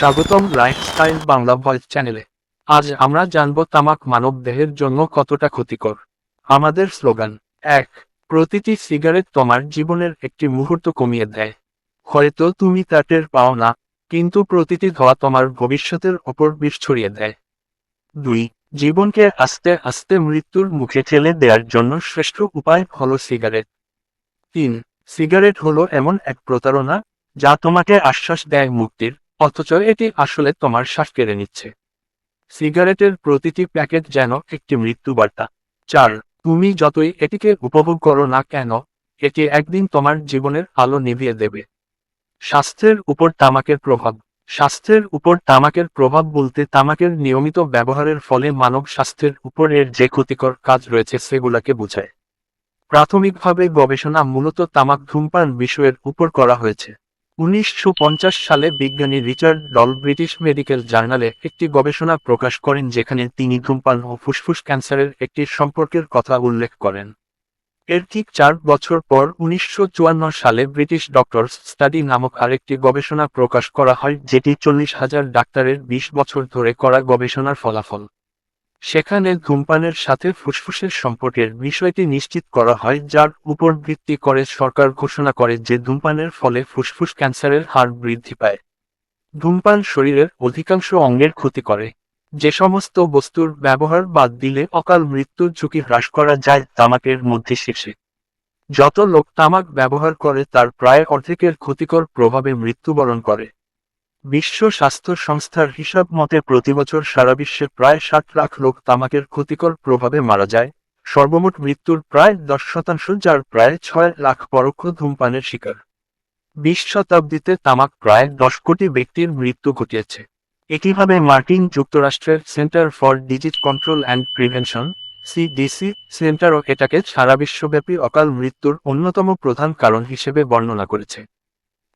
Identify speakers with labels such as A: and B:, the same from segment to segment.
A: স্বাগতম lifestyle Bangla voice চ্যানেলে আজ আমরা জানব তামাক মানব দেহের জন্য কতটা ক্ষতিকর। আমাদের স্লোগান, এক, প্রতিটি সিগারেট তোমার জীবনের একটি মুহূর্ত কমিয়ে দেয়। হয়তো তুমি তা টের পাও না, কিন্তু প্রতিটি ধোয়া তোমার ভবিষ্যতের ওপর বিষ ছড়িয়ে দেয়। দুই, জীবনকে আস্তে আস্তে মৃত্যুর মুখে ঠেলে দেওয়ার জন্য শ্রেষ্ঠ উপায় হলো সিগারেট। তিন, সিগারেট হলো এমন এক প্রতারণা যা তোমাকে আশ্বাস দেয় মুক্তির। অথচ এটি আসলে তোমার শ্বাস কেড়ে নিচ্ছে। সিগারেটের প্রতিটি প্যাকেট যেন একটি মৃত্যু বার্তা চার, তুমি যতই এটিকে উপভোগ করো না কেন, এটি একদিন তোমার জীবনের আলো নিভিয়ে দেবে। স্বাস্থ্যের উপর তামাকের প্রভাব। স্বাস্থ্যের উপর তামাকের প্রভাব বলতে তামাকের নিয়মিত ব্যবহারের ফলে মানব স্বাস্থ্যের উপর এর যে ক্ষতিকর কাজ রয়েছে সেগুলোকে বোঝায়। প্রাথমিকভাবে গবেষণা মূলত তামাক ধূমপান বিষয়ের উপর করা হয়েছে। উনিশশো পঞ্চাশ সালে বিজ্ঞানী রিচার্ড ডল ব্রিটিশ মেডিকেল জার্নালে একটি গবেষণা প্রকাশ করেন যেখানে তিনি ধূমপান ও ফুসফুস ক্যান্সারের একটি সম্পর্কের কথা উল্লেখ করেন। এর ঠিক চার বছর পর উনিশশো চুয়ান্ন সালে ব্রিটিশ ডক্টরস স্টাডি নামক আরেকটি গবেষণা প্রকাশ করা হয়, যেটি চল্লিশ হাজার ডাক্তারের বিশ বছর ধরে করা গবেষণার ফলাফল। সেখানে ধূমপানের সাথে ফুসফুসের সম্পর্কের বিষয়টি নিশ্চিত করা হয়, যার উপর ভিত্তি করে সরকার ঘোষণা করে যে ধূমপানের ফলে ফুসফুস ক্যান্সারের হার বৃদ্ধি পায়। ধূমপান শরীরের অধিকাংশ অঙ্গের ক্ষতি করে। যে সমস্ত বস্তুর ব্যবহার বাদ দিলে অকাল মৃত্যুর ঝুঁকি হ্রাস করা যায় তামাকের মধ্যে শীর্ষে। যত লোক তামাক ব্যবহার করে তার প্রায় অর্ধেকের ক্ষতিকর প্রভাবে মৃত্যুবরণ করে। বিশ্ব স্বাস্থ্য সংস্থার হিসাব মতে প্রতিবছর সারা বিশ্বে প্রায় ষাট লাখ লোক তামাকের ক্ষতিকর প্রভাবে মারা যায়। সর্বমোট মৃত্যুর প্রায় দশ শতাংশ, যার প্রায় ছয় লাখ পরোক্ষ ধূমপানের শিকার। বিশ শতাব্দীতে তামাক প্রায় দশ কোটি ব্যক্তির মৃত্যু ঘটিয়েছে। একইভাবে মার্কিন যুক্তরাষ্ট্রের Center for Disease Control and Prevention, CDC, সেন্টারও এটাকে সারা বিশ্বব্যাপী অকাল মৃত্যুর অন্যতম প্রধান কারণ হিসেবে বর্ণনা করেছে।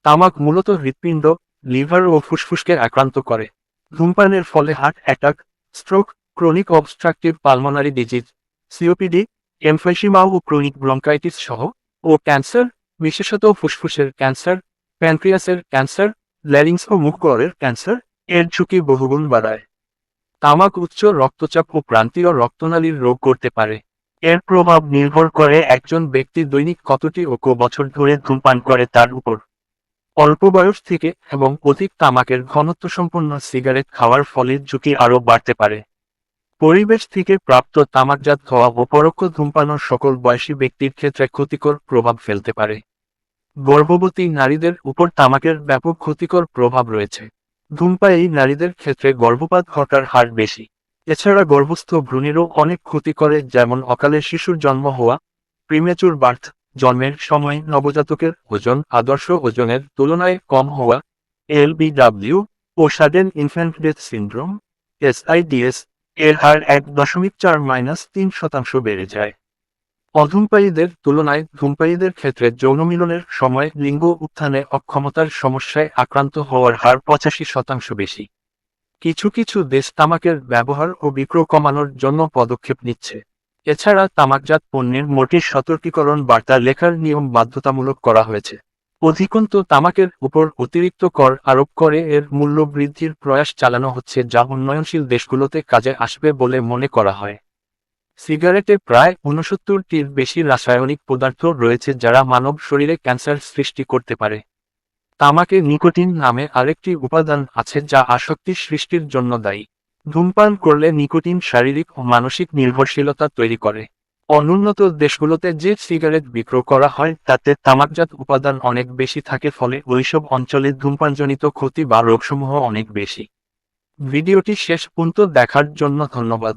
A: তামাক মূলত হৃৎপিণ্ড লিভার ও ফুসফুসকে আক্রান্ত করে। ধূমপানের ফলে heart attack, stroke, chronic obstructive pulmonary disease, COPD emphysema ও ক্রনিক ব্রঙ্কাইটিস সহ, ও ক্যান্সার, বিশেষত ফুসফুসের ক্যান্সার, প্যানক্রিয়াসের ক্যান্সার, ল্যারিংস ও মুখকরের ক্যান্সার, এর ঝুঁকি বহুগুণ বাড়ায়। তামাক উচ্চ রক্তচাপ ও প্রান্তীয় রক্তনালীর রোগ করতে পারে। এর প্রভাব নির্ভর করে একজন ব্যক্তি দৈনিক কতটি ও ক বছর ধরে ধূমপান করে তার উপর। অল্প বয়স থেকে এবং অধিক তামাকের ঘনত্ব সম্পন্ন সিগারেট খাওয়ার ফলে ঝুঁকি আরও বাড়তে পারে। পরিবেশ থেকে প্রাপ্ত তামাকজাত ধোয়া ও পরোক্ষ ধূমপানোর সকল বয়সী ব্যক্তির ক্ষেত্রে ক্ষতিকর প্রভাব ফেলতে পারে। গর্ভবতী নারীদের উপর তামাকের ব্যাপক ক্ষতিকর প্রভাব রয়েছে। ধূমপায়ী নারীদের ক্ষেত্রে গর্ভপাত ঘটার হার বেশি। এছাড়া গর্ভস্থ ভ্রূণেরও অনেক ক্ষতি করে, যেমন অকালে শিশুর জন্ম হওয়া প্রিমেচুর বার্থ জন্মের সময় নবজাতকের ওজন আদর্শ ওজনের তুলনায় কম হওয়া এলবিডাব্লিউ ও sudden infant death syndrome, SIDS, এর হার এক দশমিক চার মাইনাস তিন শতাংশ বেড়ে যায়। অধূমপায়ীদের তুলনায় ধূমপায়ীদের ক্ষেত্রে যৌন মিলনের সময় লিঙ্গ উত্থানে অক্ষমতার সমস্যায় আক্রান্ত হওয়ার হার পঁচাশি শতাংশ বেশি। কিছু কিছু দেশ তামাকের ব্যবহার ও বিক্রয় কমানোর জন্য পদক্ষেপ নিচ্ছে। এছাড়া তামাকজাত পণ্যের মোটির সতর্কীকরণ বার্তা লেখার নিয়ম বাধ্যতামূলক করা হয়েছে। অধিকন্ত, তামাকের উপর অতিরিক্ত কর আরোপ করে এর মূল্য বৃদ্ধির প্রয়াস চালানো হচ্ছে যা উন্নয়নশীল দেশগুলোতে কাজে আসবে বলে মনে করা হয়। সিগারেটে প্রায় ঊনসত্তরটির বেশি রাসায়নিক পদার্থ রয়েছে যারা মানব শরীরে ক্যান্সার সৃষ্টি করতে পারে। তামাকে নিকোটিন নামে আরেকটি উপাদান আছে যা আসক্তি সৃষ্টির জন্য দায়ী। ধূমপান করলে নিকোটিন শারীরিক ও মানসিক নির্ভরশীলতা তৈরি করে। অনুন্নত দেশগুলোতে যে সিগারেট বিক্রয় করা হয়, তাতে তামাকজাত উপাদান অনেক বেশি থাকে, ফলে ওইসব অঞ্চলে ধূমপানজনিত ক্ষতি বা রোগসমূহ অনেক বেশি। ভিডিওটি শেষ পর্যন্ত দেখার জন্য ধন্যবাদ।